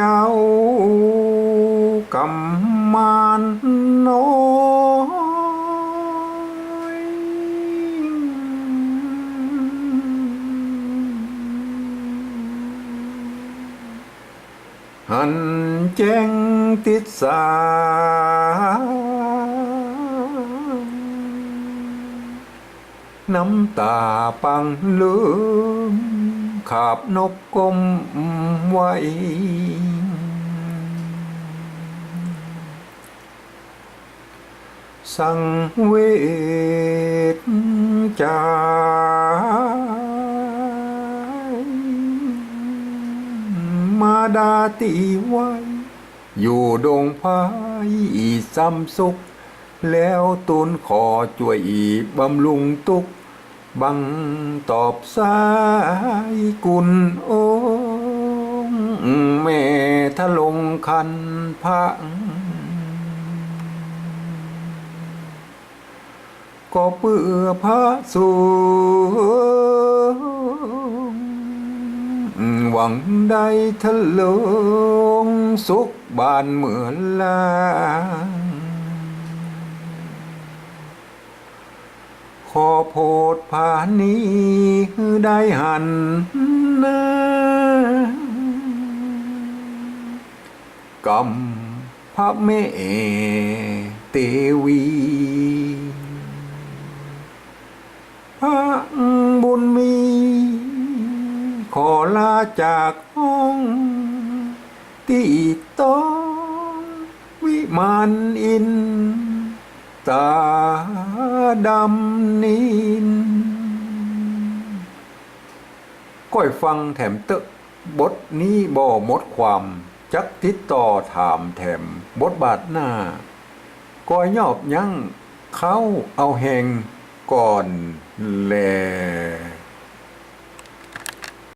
เจ้ากำมานน้อยหั นแจ้งติดสาน้ำตาปังเลืมขาบนกกลมไว้สังเวชใจมาดาตีไว้ อยู่ดงพายซ้ำสุข แล้วตูนขอช่วยบำรุงตุก บังตอบสายกุลโองแม่ทะลงคันพังก็เปื่อพระสูงหวังได้ทะลงสุขบานเหมือนลา ขอโพดผานี้ได้หันหน้ากำพระแม่เตวี พระบุญมี ขอลาจากห้องที่ต้องวิมานอินตา ดำนินก้อยฟังแถมเตอะบทนี้บ่หมดความ จักติดต่อถามแถมบทบาทหน้าก้อยยอบยั้งเขาเอาแหงก่อนแล